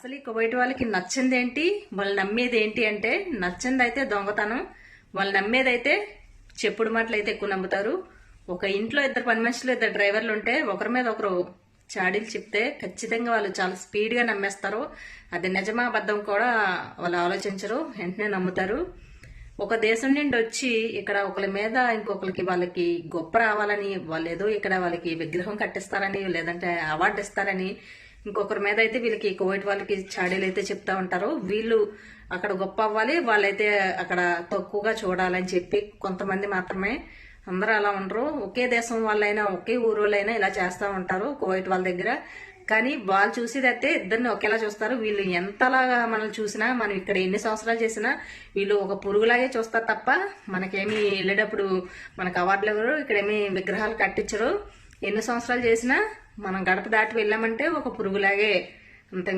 అసలు ఈ కువైట్ వాళ్ళకి నచ్చింది ఏంటి వాళ్ళు నమ్మేది ఏంటి అంటే నచ్చింది అయితే దొంగతనం వాళ్ళు నమ్మేదైతే చెప్పుడు మాటలు అయితే ఎక్కువ నమ్ముతారు. ఒక ఇంట్లో ఇద్దరు పని మనుషులు ఇద్దరు డ్రైవర్లు ఉంటే ఒకరి మీద ఒకరు చాడీలు చెప్తే ఖచ్చితంగా వాళ్ళు చాలా స్పీడ్గా నమ్మేస్తారు. అది నిజమా అబద్ధం కూడా వాళ్ళు ఆలోచించరు వెంటనే నమ్ముతారు. ఒక దేశం నుండి వచ్చి ఇక్కడ ఒకరి మీద ఇంకొకరికి వాళ్ళకి గొప్ప రావాలని వాళ్ళు ఏదో ఇక్కడ వాళ్ళకి విగ్రహం కట్టిస్తారని లేదంటే అవార్డు ఇస్తారని ఇంకొకరి మీద అయితే వీళ్ళకి కోవిడ్ వాళ్ళకి చాడీలు అయితే చెప్తా ఉంటారు. వీళ్ళు అక్కడ గొప్ప అవ్వాలి వాళ్ళైతే అక్కడ తక్కువగా చూడాలని చెప్పి కొంతమంది మాత్రమే అందరూ అలా ఉండరు. ఒకే దేశం వాళ్ళైనా ఒకే ఊరు వాళ్ళైనా ఇలా చేస్తూ ఉంటారు కోవిడ్ వాళ్ళ దగ్గర. కానీ వాళ్ళు చూసేదైతే ఇద్దరిని ఒకేలా చూస్తారు. వీళ్ళు ఎంతలాగా మనల్ని చూసినా మనం ఇక్కడ ఎన్ని సంవత్సరాలు చేసినా వీళ్ళు ఒక పురుగులాగే చూస్తారు తప్ప మనకేమి వెళ్ళేటప్పుడు మనకు అవార్డులు ఎవరు ఇక్కడేమి విగ్రహాలు కట్టించరు. ఎన్ని సంవత్సరాలు చేసినా మనం గడప దాటి వెళ్ళామంటే ఒక పురుగులాగే అంత